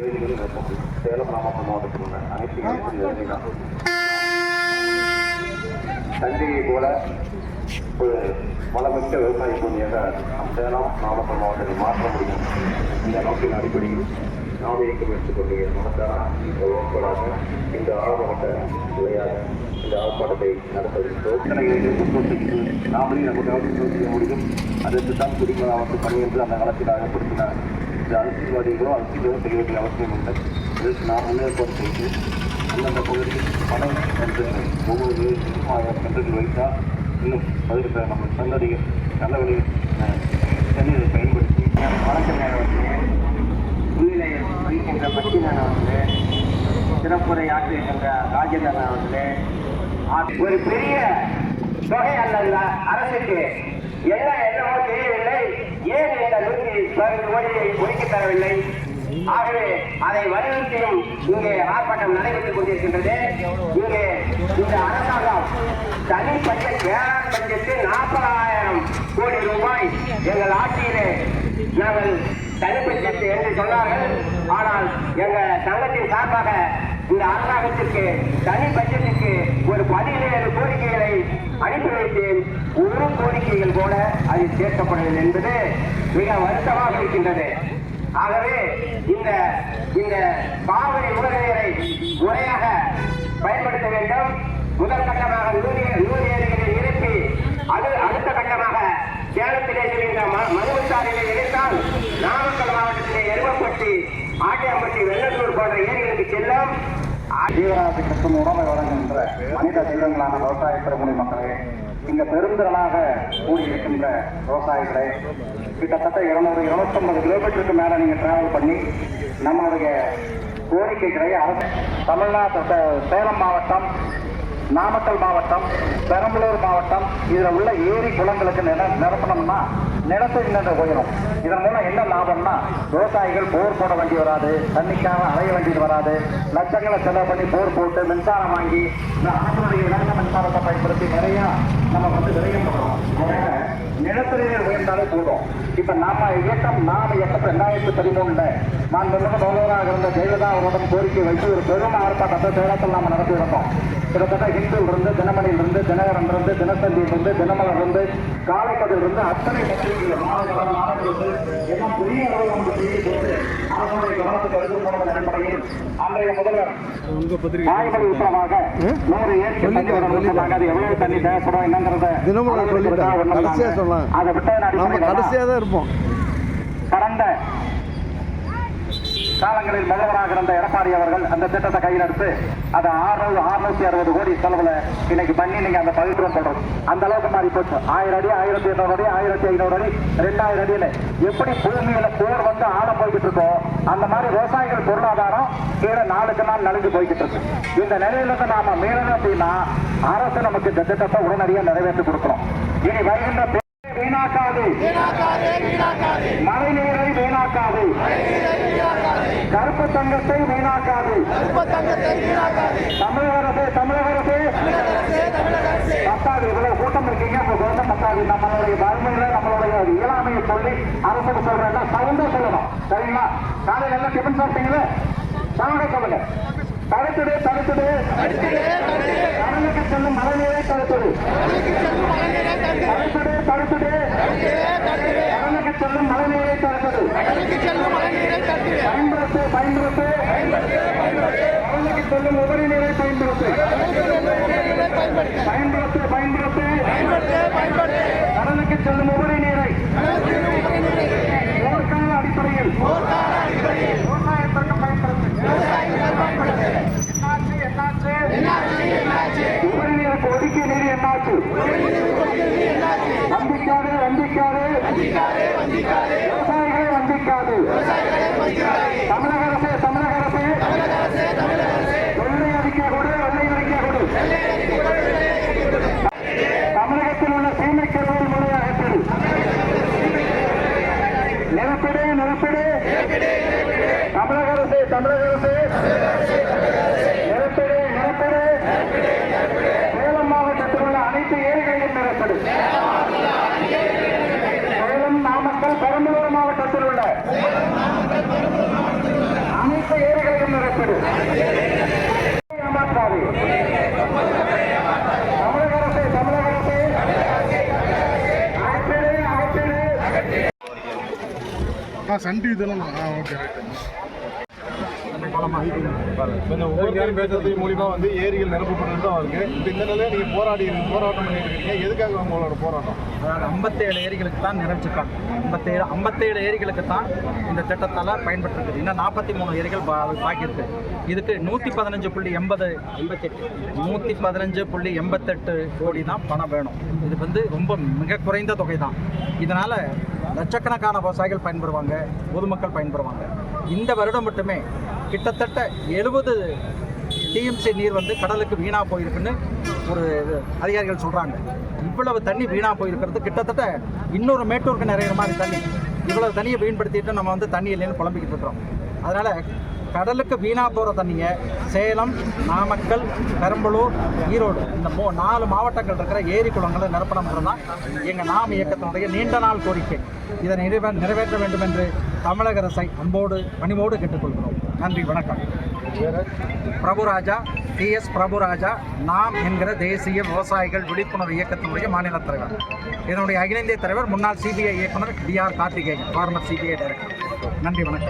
சேலம் நாமக்கல் மாவட்டத்தில் உள்ள அனைத்து தஞ்சையை போல ஒரு வளமிக்க விவசாய பூமியாக நம் சேலம் நாமக்கல் மாவட்டத்தை மாற்ற முடியும் இந்த நோக்கின் அடிப்படையில் நாம் இயக்கம் எடுத்துக்கொண்டு மனதான இந்த ஆர்வமட்ட விளையாட இந்த ஆர்ப்பாட்டத்தை நடத்துகின்றோம் நாமளே நமக்கு செய்ய முடியும் அதற்கு தான் குடிமராமத்து பணி என்று அந்த காலத்தில் அகப்படுத்தினார் இந்த அரசியல்வாதிகளோ அரசியலோ செய்ய வேண்டிய அவசியம் இல்லை இதற்கு நான் முன்னேற்பாடு செய்து அந்தந்த பகுதியில் பணம் என்று ஒவ்வொரு வீட்டிலும் ஆயிரம் சென்றுகள் வைத்தால் இன்னும் பதில் நம்ம சந்ததிகள் நல்ல வழியில் தண்ணீரை பயன்படுத்தி வணக்கம் நேரம் வந்து முன்னிலையில் வைக்கின்ற பட்டினன் வந்து சிறப்புரை ஆற்றுகின்ற ராஜேந்திரன் வந்து ஒரு பெரிய தொகை அல்ல அரசுக்கு. என்ன என்னவோ தெரியவில்லை. ஏன் இந்த நூற்றி பதினஞ்சு கோடியை தரவில்லை? ஆகவே அதை வலியுறுத்தியும் இங்கே ஆர்ப்பாட்டம் நடைபெற்றுக் கொண்டிருக்கின்றது. இங்கே இந்த அரசாங்கம் தனி வேளாண் பட்ஜெட்டு நாற்பதாயிரம் கோடி ரூபாய் எங்கள் ஆட்சியிலே நாங்கள் தனி என்று சொன்னார்கள். ஆனால் எங்கள் சங்கத்தின் சார்பாக இந்த அரசாங்கத்திற்கு தனி பட்ஜெட்டுக்கு ஒரு பதினேழு கோரிக்கைகளை அனுப்பி ஒரு கோரிக்கைகள் கூட அதில் சேர்க்கப்படவில்லை என்பது மிக வருத்தமாக இருக்கின்றது. ஆகவே இந்த இந்த காவிரி உபநீரை முறையாக பயன்படுத்த வேண்டும். முதல் கட்டமாக நூறு நூறு ஏரிகளை நிரப்பி அது அடுத்த கட்டமாக சேலத்திலே இருக்கின்ற ம- இணைத்தால் நாமக்கல் மாவட்டத்திலே எருமப்பட்டி ஆட்டியாம்பட்டி வெள்ளத்தூர் போன்ற ஏரிகளுக்கு செல்லும் ஜீவராசிக்கும் உணவை வழங்குகின்ற மனித செல்வங்களான விவசாய பெருமுனை மக்களே இங்க பெருந்திரளாக கூடியிருக்கின்ற விவசாயிகளே கிட்டத்தட்ட இருநூறு இருநூத்தொன்பது கிலோமீட்டருக்கு மேல நீங்க டிராவல் பண்ணி நம்மளுடைய கோரிக்கைகளை அரசு தமிழ்நாட்டு சேலம் மாவட்டம் நாமக்கல் மாவட்டம் பெரம்பலூர் மாவட்டம் இதுல உள்ள ஏரி குளங்களுக்கு நில நிரப்பணும்னா நிலத்தை நின்று போயிடும் இதன் மூலம் என்ன லாபம்னா விவசாயிகள் போர் போட வேண்டி வராது தண்ணிக்காக அலைய வேண்டியது வராது. லட்சங்களை செலவு பண்ணி போர் போட்டு மின்சாரம் வாங்கி இந்த ஆற்றுடைய மின்சாரத்தை பயன்படுத்தி நிறைய நம்ம வந்து விரயம் பண்ணுறோம் நிலத்தடிநீர் உயர்ந்தாலே போதும். இப்ப நாம இயக்கம் நாம இயக்கம் ரெண்டாயிரத்தி பதிமூணுல நான் முதல்வராக இருந்த ஜெயலலிதா அவருடன் கோரிக்கை வைத்து ஒரு பெரும் ஆர்ப்பாட்டத்தை சேலத்தில் நாம நடத்தி இருக்கோம் கிட்டத்தட்ட ஹிந்துவில் இருந்து தினமணியில் இருந்து தினகரன் இருந்து தினத்தந்தியில் இருந்து தினமலர் இருந்து காலைக்கதில் இருந்து அத்தனை பத்திரிகைகள் எல்லாம் பெரிய அளவில் நமக்கு செய்தி போட்டு அரசுடைய கவனத்துக்கு எடுத்து போனதன் அடிப்படையில் அன்றைய முதல்வர் ஆய்வக உத்தரவாக நூறு ஏற்க தண்ணி அது எவ்வளவு தண்ணி தேவைப்படும் என்னங்கிறத தினமலர் சொல்லிட்டேன். ஒண்ணும் கடைசியா இல்லாம சொல்லலாம். அதை விட்டதன் அடிப்படையில் கடைசியாக தான் இருப்போம். கடந்த காலங்களில் முதல்வராக இருந்த எடப்பாடி அவர்கள் அந்த திட்டத்தை கையில் எடுத்து அதை ஆறுநூறு ஆறுநூத்தி அறுபது கோடி செலவுல இன்னைக்கு பண்ணி நீங்க அந்த பவித்திரம் சொல்றது. அந்த அளவுக்கு மாறி போச்சு. ஆயிரம் அடி ஆயிரத்தி எண்ணூறு அடி ஆயிரத்தி ஐநூறு அடி ரெண்டாயிரம் அடியில எப்படி பூமியில போர் வந்து ஆழம் போய்கிட்டு இருக்கோ அந்த மாதிரி விவசாயிகள் பொருளாதாரம் கீழே நாளுக்கு நாள் நலிஞ்சு போய்கிட்டு இருக்கு. இந்த நிலையில இருந்து நாம மீளணும் அப்படின்னா அரசு நமக்கு இந்த திட்டத்தை உடனடியாக நிறைவேற்றி கொடுக்கணும். இனி வருகின்ற வீணாக்காது. மழை கருப்பு தங்கத்தை வீணாக்காது. தமிழக அரசு தமிழக அரசு. பத்தாது இவ்வளவு கூட்டம் இருக்கீங்க. இப்ப கவர்மெண்ட் பத்தாது. நம்மளுடைய வறுமையில நம்மளுடைய இயலாமையை சொல்லி அரசுக்கு சொல்றேன் சவுண்டா சொல்லணும். சரிங்களா? காலையில எல்லாம் டிஃபன் சாப்பிட்டீங்களே? சவுண்டா சொல்லுங்க. தடுத்துடு தடுத்துடு. கடலுக்கு செல்லும் மழை நீரை தடுத்துடு. தடுத்துடு தடுத்துடு. மழை நீரை தடுத்துடு பயன்படுத்து பயன்படுத்து கடலுக்கு செல்லும் உபரி நீரை பயன்படுத்து பயன்படுத்து பயன்படுத்து கடலுக்கு செல்லும் உபரி நீரை போர்க்கால அடிப்படையில் விவசாயத்திற்கு பயன்படுத்து என்னாச்சு என்னாச்சு உபரி நீருக்கு ஒதுக்கிய நீர் என்னாச்சு வந்திக்காது வந்திக்காது விவசாயிகளை வந்திக்காது தமிழக அரசு தமிழக அரசு வெள்ளை அறிக்கை கொடு வெள்ளை அறிக்கை கொடு தமிழகத்தில் உள்ள சீமை கருவில் முறையாக பெறு நிரப்பிடு நிரப்பிடு தமிழக அரசு தமிழக அரசு. நிரப்பிடு நிரப்பிடு. சேலம் மாவட்டத்தில் உள்ள அனைத்து ஏரிகளையும் நிரப்பிடு. சேலம் நாமக்கல் பெரம்பலூர் மாவட்டத்தில் உள்ள அனைத்து ஏரிகளையும் நிரப்பிடு. ஏமாற்றாதே தமிழக அரசே தமிழக அரசே அகற்றிடு அகற்றிடு ஆ சன் டிவி தானே ஆ ஓகே கொஞ்சம் ஒவ்வொருத்தரும் பேசுறது மூலியமா வந்து ஏரிகள் நிரப்பப்பட்டு தான் இருக்கு. இந்த நிலையில நீங்க போராடி போராட்டம் பண்ணிட்டு இருக்கீங்க. எதுக்காக உங்களோட போராட்டம்? அதாவது ஐம்பத்தேழு ஏரிகளுக்கு தான் நிறைஞ்சிருக்காங்க ஐம்பத்தேழு ஐம்பத்தேழு ஏரிகளுக்கு தான் இந்த திட்டத்தால் பயன்பட்டுருக்குது இன்னும் நாற்பத்தி மூணு ஏரிகள் பாக்கி இருக்கு. இதுக்கு நூற்றி பதினஞ்சு புள்ளி எண்பது எண்பத்தெட்டு நூற்றி பதினஞ்சு புள்ளி எண்பத்தெட்டு கோடி தான் பணம் வேணும். இது வந்து ரொம்ப மிக குறைந்த தொகை தான். இதனால் லட்சக்கணக்கான விவசாயிகள் பயன்பெறுவாங்க பொதுமக்கள் பயன்பெறுவாங்க. இந்த வருடம் மட்டுமே கிட்டத்தட்ட எழுபது டிஎம்சி நீர் வந்து கடலுக்கு வீணாக போயிருக்குன்னு ஒரு அதிகாரிகள் சொல்கிறாங்க இவ்வளவு தண்ணி வீணாக போயிருக்கிறது கிட்டத்தட்ட இன்னொரு மேட்டூருக்கு நிறைய மாதிரி தண்ணி. இவ்வளவு தண்ணியை வீண்படுத்திட்டு நம்ம வந்து தண்ணி இல்லைன்னு புலம்பிக்கிட்டு இருக்கிறோம். அதனால் கடலுக்கு வீணாக போகிற தண்ணியை சேலம் நாமக்கல் பெரம்பலூர் ஈரோடு. இந்த மூ நாலு மாவட்டங்கள் இருக்கிற ஏரி குளங்களை நிரப்பணம் தான் எங்கள் நாம் இயக்கத்தினுடைய நீண்ட நாள் கோரிக்கை. இதை நிறைவே நிறைவேற்ற வேண்டும் என்று தமிழக அரசை அன்போடு பணிவோடு கேட்டுக்கொள்கிறோம். நன்றி வணக்கம். பிரபுராஜா டிஎஸ் பிரபுராஜா நாம் என்கிற தேசிய விவசாயிகள் விழிப்புணர்வு இயக்கத்தினுடைய மாநில தலைவர். இதனுடைய அகில இந்திய தலைவர் முன்னாள் சிபிஐ இயக்குனர் T R Karthikeyan former CBI director நன்றி வணக்கம்.